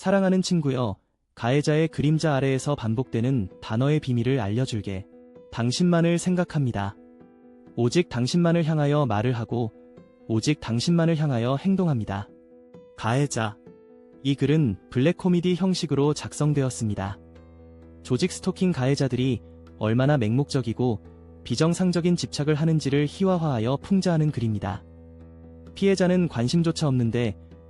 사랑하는 친구여, 가해자의 그림자 아래에서 반복되는 단어의 비밀을 알려줄게. 당신만을 생각합니다. 오직 당신만을 향하여 말을 하고, 오직 당신만을 향하여 행동합니다. 가해자. 이 글은 블랙 코미디 형식으로 작성되었습니다. 조직 스토킹 가해자들이 얼마나 맹목적이고 비정상적인 집착을 하는지를 희화화하여 풍자하는 글입니다. 피해자는 관심조차 없는데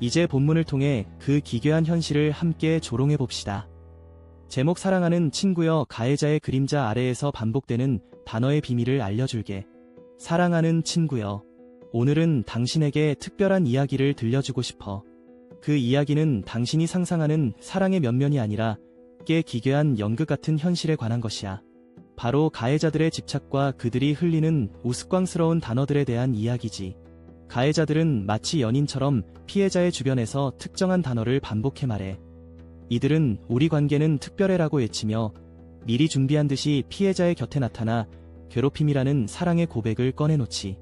이제 본문을 통해 그 기괴한 현실을 함께 조롱해 봅시다. 제목 사랑하는 친구여 가해자의 그림자 아래에서 반복되는 단어의 비밀을 알려줄게. 사랑하는 친구여. 오늘은 당신에게 특별한 이야기를 들려주고 싶어. 그 이야기는 당신이 상상하는 사랑의 면면이 아니라 꽤 기괴한 연극 같은 현실에 관한 것이야. 바로 가해자들의 집착과 그들이 흘리는 우스꽝스러운 단어들에 대한 이야기지. 가해자들은 마치 연인처럼 피해자의 주변에서 특정한 단어를 반복해 말해. 이들은 우리 관계는 특별해라고 외치며 미리 준비한 듯이 피해자의 곁에 나타나 괴롭힘이라는 사랑의 고백을 꺼내놓지.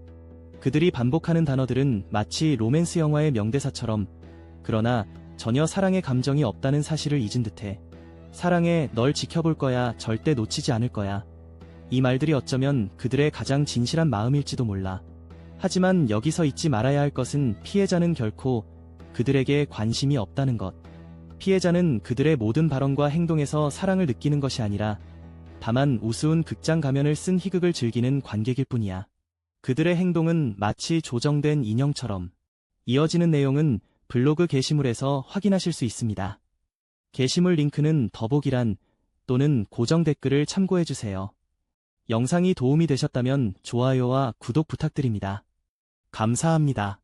그들이 반복하는 단어들은 마치 로맨스 영화의 명대사처럼 그러나 전혀 사랑의 감정이 없다는 사실을 잊은 듯해. 사랑해 널 지켜볼 거야 절대 놓치지 않을 거야. 이 말들이 어쩌면 그들의 가장 진실한 마음일지도 몰라. 하지만 여기서 잊지 말아야 할 것은 피해자는 결코 그들에게 관심이 없다는 것. 피해자는 그들의 모든 발언과 행동에서 사랑을 느끼는 것이 아니라 다만 우스운 극장 가면을 쓴 희극을 즐기는 관객일 뿐이야. 그들의 행동은 마치 조정된 인형처럼 이어지는 내용은 블로그 게시물에서 확인하실 수 있습니다. 게시물 링크는 더보기란 또는 고정 댓글을 참고해주세요. 영상이 도움이 되셨다면 좋아요와 구독 부탁드립니다. 감사합니다.